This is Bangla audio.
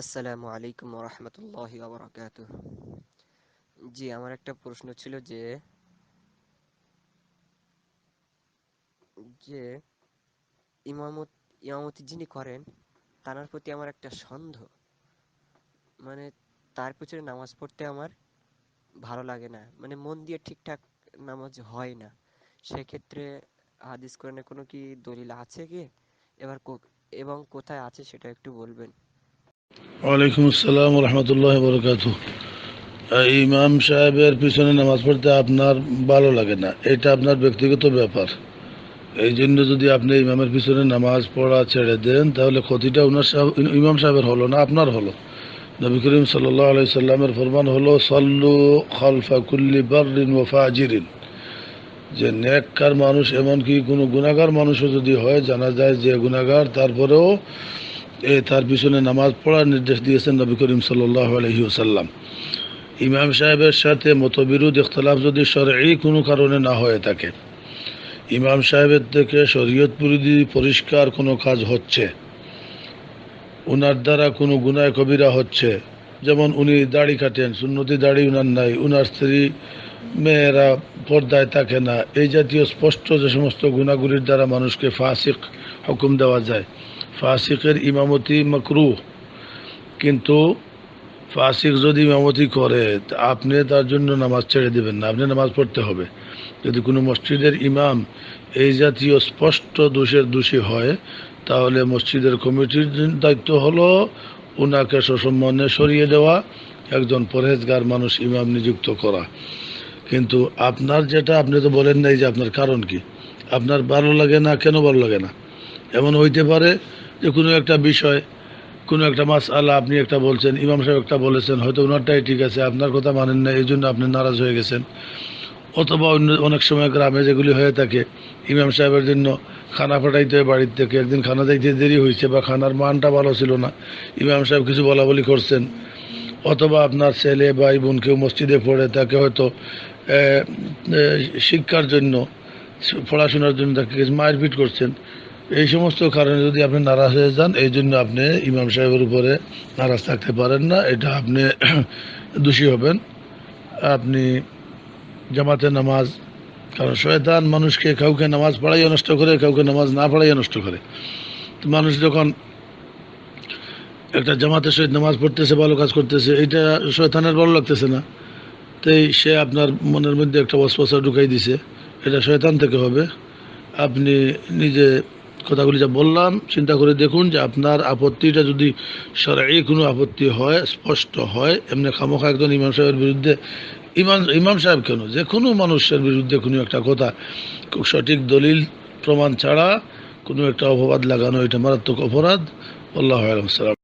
আসসালামু আলাইকুম রহমতুল্লাহি আবরাকাত জি, আমার একটা প্রশ্ন ছিল যে যে ইমামত, ইমামতি যিনি করেন তার প্রতি আমার একটা সন্দেহ। মানে তার পিছনে নামাজ পড়তে আমার ভালো লাগে না। মানে মন দিয়ে ঠিকঠাক নামাজ হয় না। সেক্ষেত্রে হাদিস কোরআনে কোনো কি দলিল আছে কি? এবার এবং কোথায় আছে সেটা একটু বলবেন। ওয়ালাইকুম আসসালাম রহমতুল্লাহ বরকাত ইমাম সাহেবের পিছনে নামাজ পড়তে আপনার ভালো লাগে না, এটা আপনার ব্যক্তিগত ব্যাপার। এই জন্য যদি আপনি ইমামের পিছনে নামাজ পড়া ছেড়ে দেন, তাহলে ক্ষতিটা উনার ইমাম সাহেবের হলো না, আপনার হলো। নবী করিম সাল্লাহ সাল্লামের ফরমান হলো, সল্লু খলফা কুল্লি বারিন ও ফাজিরিন। যে নেককার মানুষ এমনকি কোনো গুণাগার মানুষও যদি হয়, জানা যায় যে গুণাগার তারপরেও তার পিছনে নামাজ পড়ার নির্দেশ দিয়েছেন নবী করিম সাল্লাহ আলহিউসাল্লাম ইমাম সাহেবের সাথে মতবিরোধ, ইখতলাফ যদি সরই কোনো কারণে না হয়ে থাকে, ইমাম সাহেবের থেকে শরীয়ত পরিধি পরিষ্কার কোনো কাজ হচ্ছে, উনার দ্বারা কোনো গুনায় কবিরা হচ্ছে, যেমন উনি দাড়ি কাটেন, সুন্নতি দাড়ি উনার নাই, উনার স্ত্রী, মেয়েরা পর্দায় থাকে না, এই জাতীয় স্পষ্ট যে সমস্ত গুণাগুলির দ্বারা মানুষকে ফাসিক হুকুম দেওয়া যায় ফাসিকের ইমামতি মকরু। কিন্তু ফাসিক যদি ইমামতি করে আপনি তার জন্য নামাজ ছেড়ে দেবেন না, আপনি নামাজ পড়তে হবে। যদি কোনো মসজিদের ইমাম এই জাতীয় স্পষ্ট দোষের দোষী হয়, তাহলে মসজিদের কমিটির দায়িত্ব হলো ওনাকে সসম্মানে সরিয়ে দেওয়া, একজন পরহেজগার মানুষ ইমাম নিযুক্ত করা। কিন্তু আপনার যেটা, আপনি তো বলেন নাই যে আপনার কারণ কি। আপনার ভালো লাগে না, কেন ভালো লাগে না? এমন হইতে পারে যে কোনো একটা বিষয়, কোনো একটা মাস আল্লাহ আপনি একটা বলছেন, ইমাম সাহেব একটা বলেছেন, হয়তো ওনারটাই ঠিক আছে, আপনার কথা মানেন না এই জন্য আপনি নারাজ হয়ে গেছেন। অথবা অন্য, অনেক সময় গ্রামে যেগুলি হয়ে থাকে, ইমাম সাহেবের জন্য খানা পাঠাইতে হয় বাড়ির থেকে, একদিন খানা যাইতে দেরি হয়েছে বা খানার মানটা ভালো ছিল না, ইমাম সাহেব কিছু বলা বলি করছেন। অথবা আপনার ছেলে ভাই বোন কেউ মসজিদে পড়ে, তাকে হয়তো শিক্ষার জন্য, পড়াশোনার জন্য তাকে কিছু মারপিট করছেন। এই সমস্ত কারণে যদি আপনি নারাজ হয়ে যান, এই জন্য আপনি ইমাম সাহেবের উপরে নারাজ থাকতে পারেন না। এটা আপনি দোষী হবেন। আপনি জামাতে নামাজ, কারণ শয়তান মানুষকে কাউকে নামাজ পড়াইয়া নষ্ট করে, কাউকে নামাজ না পড়াইয়া নষ্ট করে। তো মানুষ যখন একটা জামাতের সহিত নামাজ পড়তেছে, ভালো কাজ করতেছে, এটা শয়তানের ভালো লাগতেছে না। তাই সে আপনার মনের মধ্যে একটা বসপসা ঢুকাই দিছে। এটা শয়তান থেকে হবে। আপনি নিজে কথাগুলি যা বললাম, চিন্তা করে দেখুন যে আপনার আপত্তিটা যদি সরাই কোনো আপত্তি হয়, স্পষ্ট হয়, এমনি খামোখা একজন ইমাম সাহেবের বিরুদ্ধে, ইমাম ইমাম সাহেব কেন? যে কোনো মানুষের বিরুদ্ধে কোনো একটা কথা, খুব সঠিক দলিল, প্রমাণ ছাড়া কোনো একটা অপবাদ লাগানো, এটা মারাত্মক অপরাধ। আল্লাহ আলম সালাম